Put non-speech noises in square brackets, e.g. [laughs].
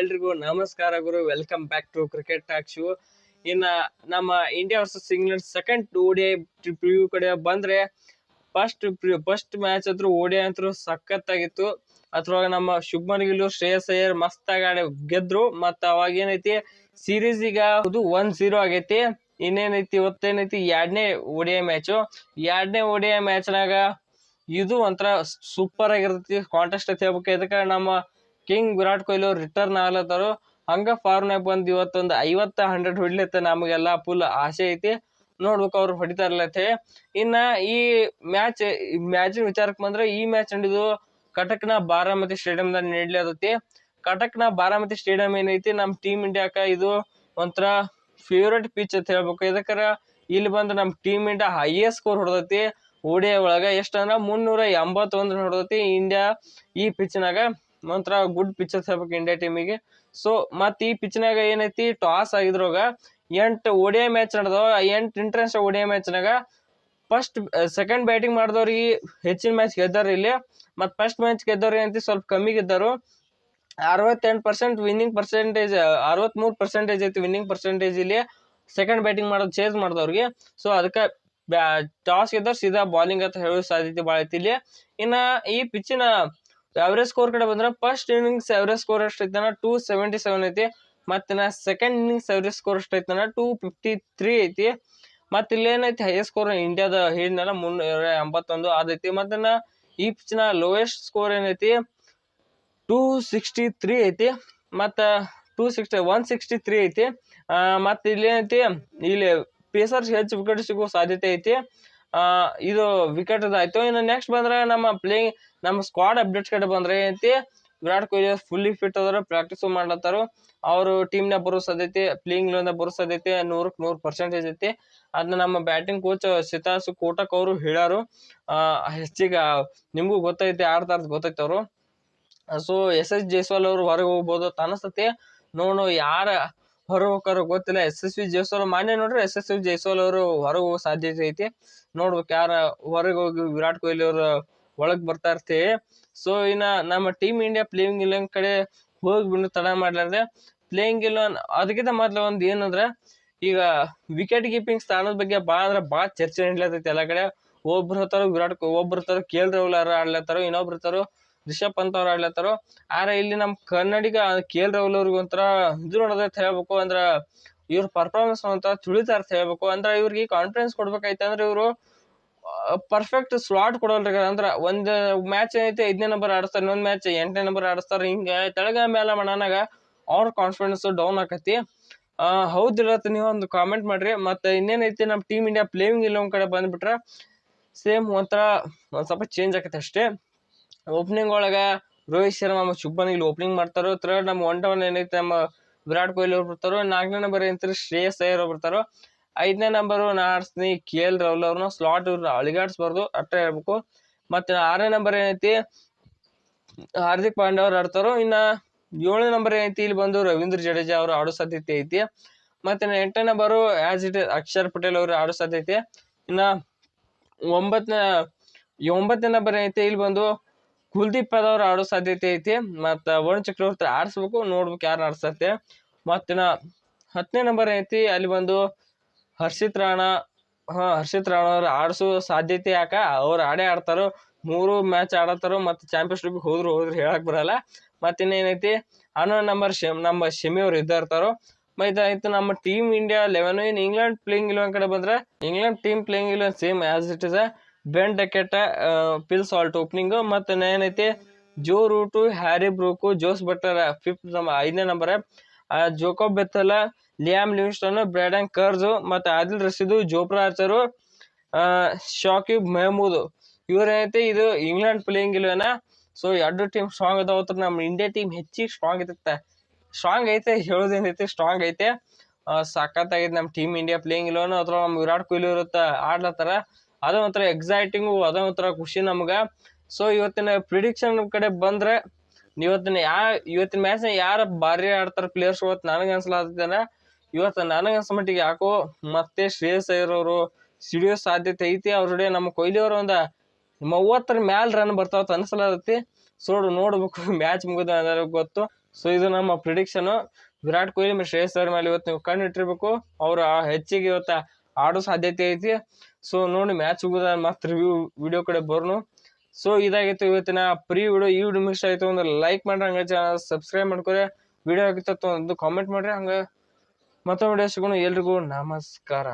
ಎಲ್ರಿಗೂ ನಮಸ್ಕಾರ ಗುರು. Welcome back to cricket talk show ಇನ್ನ ನಮ್ಮ India versus England second ODI preview ಕಡೆ ಬಂದ್ರೆ ಫಸ್ಟ್ ಫಸ್ಟ್ ಮ್ಯಾಚ್ ಹತ್ರ ಓಡಿಐ ಅಂತೂ ಸಖತ್ತಾಗಿತ್ತು. ಅದ್ರೊಳಗೆ ನಮ್ಮ ಶುಭ್ಮನ್ ಗಿಲ್ ಶ್ರೇಯಸ್ ಅಯ್ಯರ್ ಮಸ್ತಾಗಿ ಆಡಿ ಗೆದ್ರು. ಮತ್ತ ಅವಾಗ ಏನೈತಿ ಸೀರೀಸ್ ಈಗ ಅದು ಒನ್ ಜೀರೋ ಆಗೈತಿ. ಇನ್ನೇನೈತಿ, ಇವತ್ತೇನೈತಿ, ಎರಡನೇ ಓಡಿಐ ಮ್ಯಾಚು ಎರಡನೇ ಓಡಿಐ ಮ್ಯಾಚ್ನಾಗ ಇದು ಒಂಥರ ಸೂಪರ್ ಆಗಿರ್ತೈತಿ ಕಾಂಟೆಸ್ಟ್ ಅಂತ ಹೇಳ್ಬೇಕು. ಇದಕ್ಕೆ ನಮ್ಮ ಕಿಂಗ್ ವಿರಾಟ್ ಕೊಹ್ಲಿ ಅವ್ರು ರಿಟರ್ನ್ ಆಗ್ಲತ್ತಾರು. ಹಂಗ ಫಾರ್ಮ್ನಾಗ ಬಂದು ಇವತ್ತೊಂದು ಐವತ್ತ ಹಂಡ್ರೆಡ್ ಹೊಡ್ಲತ್ತ ನಮಗೆಲ್ಲ ಫುಲ್ ಆಸೆ ಐತಿ. ನೋಡ್ಬೇಕು ಅವ್ರು ಹೊಡಿತಾರಲತ್ತೆ. ಇನ್ನ ಈ ಮ್ಯಾಚ್ ಮ್ಯಾಚಿನ ವಿಚಾರಕ್ಕೆ ಬಂದ್ರೆ ಈ ಮ್ಯಾಚ್ ನಡೆದು ಕಟಕ್ನ ಬಾರಾಮತಿ ಸ್ಟೇಡಿಯಂದಾಗ ನಡೀಲತ್ತೈತಿ ಕಟಕ್ನ ಬಾರಾಮತಿ ಸ್ಟೇಡಿಯಂ ಏನೈತಿ? ನಮ್ಮ ಟೀಮ್ ಇಂಡಿಯಾಕ ಇದು ಒಂಥರ ಫೇವ್ರೆಟ್ ಪಿಚ್ ಅಂತ ಹೇಳ್ಬೇಕು. ಇದಕ್ಕರ ಇಲ್ಲಿ ಬಂದು ನಮ್ಮ ಟೀಮ್ ಇಂಡಿಯಾ ಹೈಯೆಸ್ಟ್ ಸ್ಕೋರ್ ಹೊಡೆದೈತಿ. ಓಡಿಯ ಒಳಗ ಎಷ್ಟಂದ್ರೆ? ಮುನ್ನೂರ ಎಂಬತ್ತೊಂದು ಹೊಡೆದೈತಿ. ಇಂಡಿಯಾ ಈ ಪಿಚ್ನಾಗ ಒಂಥರ ಗುಡ್ ಪಿಚ್ಚರ್ಸ್ ಅಂತ ಹೇಳ್ಬೇಕು ಇಂಡಿಯಾ ಟೀಮಿಗೆ ಸೊ ಮತ್ತು ಈ ಪಿಚ್ನಾಗ ಏನೈತಿ? ಟಾಸ್ ಆಗಿದ್ರಾಗ ಎಂಟು ಓಡಿಐ ಮ್ಯಾಚ್ ನಡೆದವ. ಎಂಟು ಇಂಟರ್ನ್ಯಾಷನಲ್ ಓಡಿಐ ಮ್ಯಾಚ್ನಾಗ ಫಸ್ಟ್ ಸೆಕೆಂಡ್ ಬ್ಯಾಟಿಂಗ್ ಮಾಡಿದವ್ರಿಗೆ ಹೆಚ್ಚಿನ ಮ್ಯಾಚ್ ಗೆದ್ದಾರ ಇಲ್ಲಿ. ಮತ್ತು ಫಸ್ಟ್ ಮ್ಯಾಚ್ ಗೆದ್ದವ್ರು ಏನೈತಿ? ಸ್ವಲ್ಪ ಕಮ್ಮಿ ಗೆದ್ದರು ಅರವತ್ತೆಂಟು ಪರ್ಸೆಂಟ್ ವಿನ್ನಿಂಗ್ ಪರ್ಸೆಂಟೇಜ್ ಅರವತ್ಮೂರು ಪರ್ಸೆಂಟೇಜ್ ಐತಿ ವಿನ್ನಿಂಗ್ ಪರ್ಸೆಂಟೇಜ್ ಇಲ್ಲಿ. ಸೆಕೆಂಡ್ ಬ್ಯಾಟಿಂಗ್ ಮಾಡೋದು ಚೇಸ್ ಮಾಡಿದವ್ರಿಗೆ. ಸೊ ಅದಕ್ಕೆ ಟಾಸ್ ಗೆದ್ದವ್ರು ಸೀದಾ ಬಾಲಿಂಗ್ ಅಂತ ಹೇಳೋ ಸಾಧ್ಯತೆ ಭಾಳ ಐತಿ ಇಲ್ಲಿ. ಇನ್ನ ಈ ಪಿಚ್ಚಿನ ಅವರೇಜ್ ಸ್ಕೋರ್ ಕಡೆ ಬಂದ್ರೆ ಫಸ್ಟ್ ಇನ್ನಿಂಗ್ಸ್ ಎವರೇಜ್ ಸ್ಕೋರ್ ಅಷ್ಟು ಐತೆ ಟೂ ಸೆವೆಂಟಿ ಸೆವೆನ್ ಐತಿ. ಮತ್ತೆ ಸೆಕೆಂಡ್ ಇನ್ನಿಂಗ್ಸ್ ಎವರೇಜ್ ಸ್ಕೋರ್ ಅಷ್ಟು ಐತೆ ಟೂ ಫಿಫ್ಟಿ ತ್ರೀ ಐತಿ. ಮತ್ತೆ ಇಲ್ಲೇನೈತಿ ಹೈಯೆಸ್ಟ್ ಸ್ಕೋರ್ ಇಂಡಿಯಾದ ಹೇಳಿದ್ನಲ್ಲ ಮುನ್ನೂರ ಎಂಬತ್ತೊಂದು ಅದೈತಿ ಮತ್ತೆ ಈ ಪಿಚ್ನ ಲೋಯೆಸ್ಟ್ ಸ್ಕೋರ್ ಏನೈತಿ? ಟೂ ಸಿಕ್ಸ್ಟಿ ತ್ರೀ ಐತಿ. ಮತ್ತು two sixty one sixty three ಐತಿ ಮತ್ತು ಇಲ್ಲಿ ಏನೈತಿ? ಇಲ್ಲಿ ಪೇಸರ್ಸ್ ಹೆಚ್ಚು ವಿಕೆಟ್ ಸಿಗೋ ಸಾಧ್ಯತೆ ಐತಿ. ಇದು ವಿಕೆಟ್ ಆಯ್ತು. ಇನ್ನು ನೆಕ್ಸ್ಟ್ ಬಂದ್ರೆ ನಮ್ಮ ಪ್ಲೇಯಿಂಗ್ ನಮ್ಮ ಸ್ಕ್ವಾಡ್ ಅಪ್ಡೇಟ್ಸ್ ಕಡೆ ಬಂದ್ರೆ ಏನೈತಿ ವಿರಾಟ್ ಕೊಹ್ಲಿ ಫುಲ್ಲಿ ಫಿಟ್ ಅದಾರ ಪ್ರಾಕ್ಟೀಸ್ ಮಾಡ್ಲತ್ತಾರು. ಅವರು ಟೀಮ್ನಾಗ ಬರೋ ಸಾಧ್ಯತೆ ಪ್ಲೇಯಿಂಗ್ ಲೆವೆಲ್ದಾಗ ಬರೋ ಸಾಧ್ಯತೆ ನೂರಕ್ಕೆ ನೂರು ಪರ್ಸೆಂಟೇಜ್ ಐತಿ. ಅದನ್ನ ನಮ್ಮ ಬ್ಯಾಟಿಂಗ್ ಕೋಚ್ ಸಿತಾಸ್ ಕೋಟಕ್ ಅವರು ಹೇಳಾರು ಹೆಚ್ಚಿಗೆ ನಿಮಗೂ ಗೊತ್ತೈತಿ ಆಡ್ತಾರ ಗೊತ್ತೈತೆ ಅವರು. ಸೊ ಎಸ್ ಎಸ್ ಜೈಸ್ವಾಲ್ ಅವರು ಹೊರಗೆ ಹೋಗ್ಬೋದು ಅಂತ ಅನಿಸ್ತತಿ. ನೋಡು ಯಾರ ಹೊರಗೆ ಹೋಗಾರ ಗೊತ್ತಿಲ್ಲ. ಎಸ್ ಎಸ್ ವಿ ಜೈಸ್ವಾಲ್ ಮಾನ್ಯ ನೋಡ್ರಿ, ಎಸ್ ಎಸ್ ಜೈಸ್ವಾಲ್ ಅವರು ಹೊರಗೆ ಹೋಗೋ ಸಾಧ್ಯತೆ ಐತಿ. ನೋಡ್ಬೇಕು ಯಾರ ಹೊರಗೆ ಹೋಗಿ ವಿರಾಟ್ ಕೊಹ್ಲಿ ಅವರು ಒಳಗೆ ಬರ್ತಾ ಇರ್ತೀವಿ. ಸೊ ಇನ್ನ ನಮ್ಮ ಟೀಮ್ ಇಂಡಿಯಾ ಪ್ಲೇಯಿಂಗ್ ಇಲೆವೆನ್ ಕಡೆ ಹೋಗಿ ತಡ ಮಾಡ್ಲಾರ್ದೆ. ಪ್ಲೇಯಿಂಗ್ ಇಲೆವೆನ್ ಅದಕ್ಕಿಂತ ಮೊದ್ಲು ಒಂದು ಏನಂದ್ರೆ, ಈಗ ವಿಕೆಟ್ ಕೀಪಿಂಗ್ ಸ್ಥಾನದ ಬಗ್ಗೆ ಭಾಳ ಅಂದ್ರೆ ಭಾಳ ಚರ್ಚೆ ನಡೀಲತ್ತೈತಿ ಎಲ್ಲ ಕಡೆ. ಒಬ್ರು ಹತ್ತಾರ ವಿರಾಟ್ ಒಬ್ರು ಹತ್ತಾರ ಕೆ ಎಲ್ ರಾಹುಲ್ ಆಡ್ಲತ್ತಾರೋ, ಇನ್ನೊಬ್ರು ಇರ್ತಾರೋ ರಿಷಬ್ ಪಂತ್ ಅವ್ರು ಆಡ್ಲತ್ತಾರೋ? ಆದ್ರೆ ಇಲ್ಲಿ ನಮ್ಮ ಕನ್ನಡಿಗ ಕೆ ಎಲ್ ರಾಹುಲ್ ಅವ್ರಿಗೆ ಒಂಥರ ಇದು ನೋಡೋದ್ರೆ ಹೇಳ್ಬೇಕು. ಅಂದ್ರೆ ಇವ್ರ ಪರ್ಫಾರ್ಮೆನ್ಸ್ ಅಂತ ತುಳಿತಾರ ಹೇಳ್ಬೇಕು. ಅಂದ್ರೆ ಇವ್ರಿಗೆ ಕಾನ್ಫಿಡೆನ್ಸ್ ಕೊಡ್ಬೇಕಾಯ್ತಂದ್ರೆ ಇವರು ಪರ್ಫೆಕ್ಟ್ ಸ್ಲಾಟ್ ಕೊಡೋಲ್ರಿ ಅಂದ್ರೆ ಒಂದ್ ಮ್ಯಾಚ್ ಏನೈತೆ, ಐದನೇ ನಂಬರ್ ಆಡಿಸ್ತಾರೆ, ಇನ್ನೊಂದು ಮ್ಯಾಚ್ ಎಂಟನೇ ನಂಬರ್ ಆಡಿಸ್ತಾರೆ. ಹಿಂಗೆ ತೆಳಗ ಮೇಲೆ ಮಣ್ಣಾಗ ಅವ್ರ ಕಾನ್ಫಿಡೆನ್ಸ್ ಡೌನ್ ಆಕತಿ ಹೌದಿರತ್ತೆ ನೀವು ಒಂದು ಕಾಮೆಂಟ್ ಮಾಡ್ರಿ. ಮತ್ತೆ ಇನ್ನೇನೈತಿ ನಮ್ಮ ಟೀಮ್ ಇಂಡಿಯಾ ಪ್ಲೇಯಿಂಗ್ ಇಲ್ಲ ಒಂದ್ ಕಡೆ ಬಂದ್ಬಿಟ್ರೆ ಸೇಮ್ ಒಂಥರ ಒಂದು ಸ್ವಲ್ಪ ಚೇಂಜ್ ಆಕತಿ ಅಷ್ಟೇ. ಓಪನಿಂಗ್ ಒಳಗೆ ರೋಹಿತ್ ಶರ್ಮಾ ಮತ್ತು ಗಿಲ್ ಓಪನಿಂಗ್ ಮಾಡ್ತಾರೋ ಥರ್ಡ್ ನಮ್ಮ ಒನ್ ಡೌನ್ ಏನೈತಿ, ನಮ್ಮ ವಿರಾಟ್ ಕೊಹ್ಲಿ ಅವ್ರು ಬರ್ತಾರೋ, ನಾಲ್ಕನೇ ನಂಬರ್ ಏನಂತಾರೆ ಶ್ರೇಯಸ್ ಅಯ್ಯರ್ ಅವ್ರು ಬರ್ತಾರೋ, ಐದನೇ ನಂಬರು ಆಡ್ಸ್ತೀನಿ ಕೆ ಎಲ್ ರಾಹುಲ್ ಅವ್ರನ್ನ ಸ್ಲಾಟ್ ಇವ್ರನ್ನ ಅಳಿಗಾಡ್ಸ್ಬಾರ್ದು, ಅಟ್ಟ ಹೇಳ್ಬೇಕು. ಮತ್ತೆ ಆರನೇ ನಂಬರ್ ಏನೈತಿ, ಹಾರ್ದಿಕ್ ಪಾಂಡೆ ಅವ್ರು ಆಡ್ತಾರೋ, ಇನ್ನ ಏಳನೇ ನಂಬರ್ ಏನೈತಿ, ಇಲ್ಲಿ ಬಂದು ರವೀಂದ್ರ ಜಡೇಜಾ ಅವರು ಆಡೋ ಸಾಧ್ಯತೆ ಐತಿ. ಮತ್ತೆ ಎಂಟನೇ number as it Akshar Patel ಅವರು ಆಡೋ ಸಾಧ್ಯತೆ ಇನ್ನ ಒಂಬತ್ತನೇ ಒಂಬತ್ತನೇ ನಂಬರ್ ಏನೈತಿ, ಇಲ್ಲಿ ಬಂದು ಕುಲ್ದೀಪ್ ಯಾದವ್ ಆಡೋ ಸಾಧ್ಯತೆ ಐತಿ, ಮತ್ತು ವರುಣ್ ಚಕ್ರವರ್ತಿ ಆಡಿಸ್ಬೇಕು, ನೋಡ್ಬೇಕು ಯಾರು ಆಡ್ಸತ್ತೆ. ಮತ್ತಿನ ಹತ್ತನೇ ನಂಬರ್ ಐತಿ, ಅಲ್ಲಿ ಬಂದು ಹರ್ಷಿತ್ ರಾಣಾ, ಹಾಂ, ಹರ್ಷಿತ್ ರಾಣಾ ಅವ್ರು ಆಡಿಸೋ ಸಾಧ್ಯತೆ ಯಾಕೆ? ಅವ್ರು ಆಡೇ ಆಡ್ತಾರೋ, ಮೂರು ಮ್ಯಾಚ್ ಆಡತ್ತಾರೋ, ಮತ್ತು ಚಾಂಪಿಯನ್ಸ್ ಟ್ರೋಫಿ ಹೋದ್ರು ಹೋದ್ರು ಹೇಳಕ್ಕೆ ಬರಲ್ಲ. ಮತ್ತೆ ಇನ್ನೇನೈತಿ ಹನ್ನೊಂದು ನಂಬರ್ ಶಮ್, ನಮ್ಮ ಶಮಿ ಅವ್ರು ಇದ್ದ ಇರ್ತಾರೋ ಮತ್ತೆ ಆಯ್ತು, ನಮ್ಮ team India eleven in England playing eleven ಕಡೆ ಬಂದ್ರೆ England team playing eleven same as it is Ben Duckett Phil Salt opening ಮತ್ತು ಏನೈತಿ? Joe Root Harry Brook Jos Buttler fifth ನಮ್ಮ ಐದನೇ ನಂಬರ್ ಜೋಕೋ ಬೆತ್ತಲ ಲಿಯಾಮ್ ಲಿವಿಸ್ಟನ್ ಬ್ರ್ಯಾಡನ್ ಕರ್ಜು ಮತ್ತು ಆದಿಲ್ ರಸೀದು ಜೋಪ್ರಾ ಆರ್ಚರು ಶಾಕಿಬ್ ಮೆಹಮೂದ್ ಇವ್ರೇನೈತಿ ಇದು ಇಂಗ್ಲೆಂಡ್ ಪ್ಲೇಯಿಂಗ್ ಇಲ್ವೇನ ಸೊ ಎರಡು ಟೀಮ್ ಸ್ಟ್ರಾಂಗ್ ಅದಾವತ್ರ ನಮ್ಮ ಇಂಡಿಯಾ ಟೀಮ್ ಹೆಚ್ಚಿಗೆ ಸ್ಟ್ರಾಂಗ್ ಇರುತ್ತೆ ಸ್ಟ್ರಾಂಗ್ ಐತೆ ಹೇಳೋದೇನೈತಿ ಸ್ಟ್ರಾಂಗ್ ಐತೆ. ಸಖತ್ತಾಗೈತೆ ನಮ್ಮ ಟೀಮ್ ಇಂಡಿಯಾ ಪ್ಲೇಯಿಂಗ್ ಇಲ್ವನ ಅಥವಾ ನಮ್ಮ ವಿರಾಟ್ ಕೊಹ್ಲಿ ಇರುತ್ತೆ? ಆಡ್ಲತ್ತಾರ? ಅದು ಒಂಥರ ಎಕ್ಸೈಟಿಂಗು ಅದೊಂಥರ ಖುಷಿ ನಮ್ಗೆ. ಸೊ ಇವತ್ತಿನ ಪ್ರಿಡಿಕ್ಷನ್ ಕಡೆ ಬಂದ್ರೆ, ಇವತ್ತಿನ ಯಾ, ಇವತ್ತಿನ ಮ್ಯಾಚ್ನ ಯಾರು ಭಾರಿ ಆಡ್ತಾರ ಪ್ಲೇಯರ್ಸ್ ಇವತ್ತು ನನಗೆ ಅನ್ಸಲಾಗ್ತಾನೆ ಇವತ್ತು ನನಗೆ ಅನ್ಸ ಮಟ್ಟಿಗೆ ಯಾಕೋ ಮತ್ತೆ ಶ್ರೇಯಸ್ ಅಯ್ಯರವರು ಸಿಡಿಯೋ ಸಾಧ್ಯತೆ ಐತಿ. ಅವ್ರ ನಮ್ಮ ಕೊಹ್ಲಿ ಒಂದು ಒಂದ ಮೂವತ್ತರ ಮ್ಯಾಲ ರನ್ ಬರ್ತಾವತ್ತು ಅನ್ಸಲಾತೈತಿ. ಸೊ ನೋಡ್ಬೇಕು [laughs] ಮ್ಯಾಚ್ ಮುಗಿದ ಗೊತ್ತು. ಸೊ ಇದು ನಮ್ಮ ಪ್ರಿಡಿಕ್ಷನು ವಿರಾಟ್ ಕೊಹ್ಲಿ ಮತ್ತು ಶ್ರೇಯಸ್ ಅವ್ರ ಮೇಲೆ ಇವತ್ತು ನೀವು ಕಣ್ಣು ಇಟ್ಟಿರ್ಬೇಕು. ಅವರು ಹೆಚ್ಚಿಗೆ ಇವತ್ತು ಆಡೋ ಸಾಧ್ಯತೆ ಐತಿ. ಸೊ ನೋಡಿ ಮ್ಯಾಚ್ ಮುಗಿದ ಮತ್ತೆ ರಿವ್ಯೂ ವಿಡಿಯೋ ಕಡೆ ಬರ್ನು ಸೊ ಇದಾಗಿತ್ತು ಇವತ್ತಿನ ಪ್ರೀ ವಿಡಿಯೋ ಈ ವಿಡಿಯೋ ಮಿಸ್ ಆಯ್ತು ಅಂದ್ರೆ ಲೈಕ್ ಮಾಡ್ರಿ, ಹಂಗೆ ಚಾನಲ್ ಸಬ್ಸ್ಕ್ರೈಬ್ ಮಾಡ್ಕೊರಿ. ವಿಡಿಯೋ ಆಗಿತ್ತು ಒಂದು ಕಾಮೆಂಟ್ ಮಾಡ್ರಿ, ಹಂಗೆ ಮತ್ತೊಂದು ವಿಡಿಯೋ ಸಿಗೋಣ. ಎಲ್ರಿಗೂ ನಮಸ್ಕಾರ.